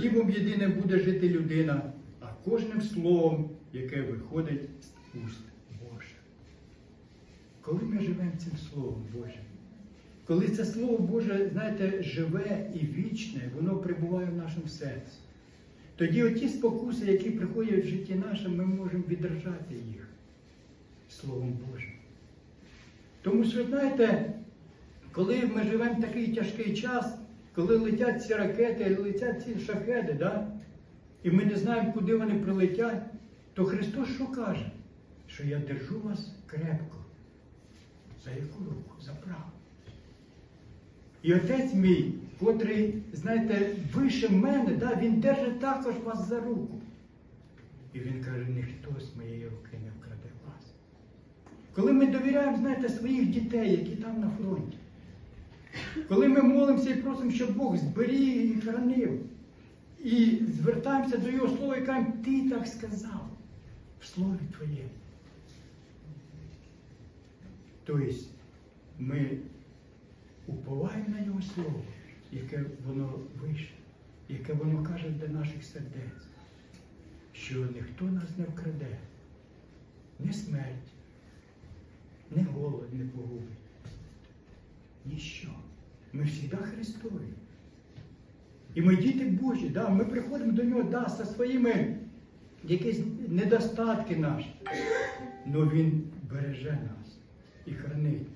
хлібом єдиним буде жити людина, а кожним словом, яке виходить з уст Божих. Коли ми живемо цим Словом Божим, коли це Слово Боже, знаєте, живе і вічне, воно прибуває в нашому серці. Тоді оті спокуси, які приходять в житті наше, ми можемо відражати їх Словом Божим. Тому що, знаєте, коли ми живемо в такий тяжкий час, коли летять ці ракети, летять ці шахеди, да? і ми не знаємо, куди вони прилетять, то Христос що каже? Що я держу вас крепко. За яку руку? За праву. І отець мій, котрий, знаєте, вище мене, да, він держить також вас за руку. І він каже, ніхто з моєї руки не вкраде вас. Коли ми довіряємо, знаєте, своїх дітей, які там на фронті, коли ми молимося і просимо, щоб Бог зберіг і хранив, і звертаємося до Його слова і кажемо, ти так сказав в слові Твоєму. Тобто ми уповаємо на Його Слово, яке воно вище, яке воно каже для наших сердець, що ніхто нас не вкраде, ні смерть, ні голод не погубить. Ми всегда Христові. І ми діти Божі, да, ми приходимо до нього да, зі своїми якісь недостатки наші. але Він береже нас і хранить.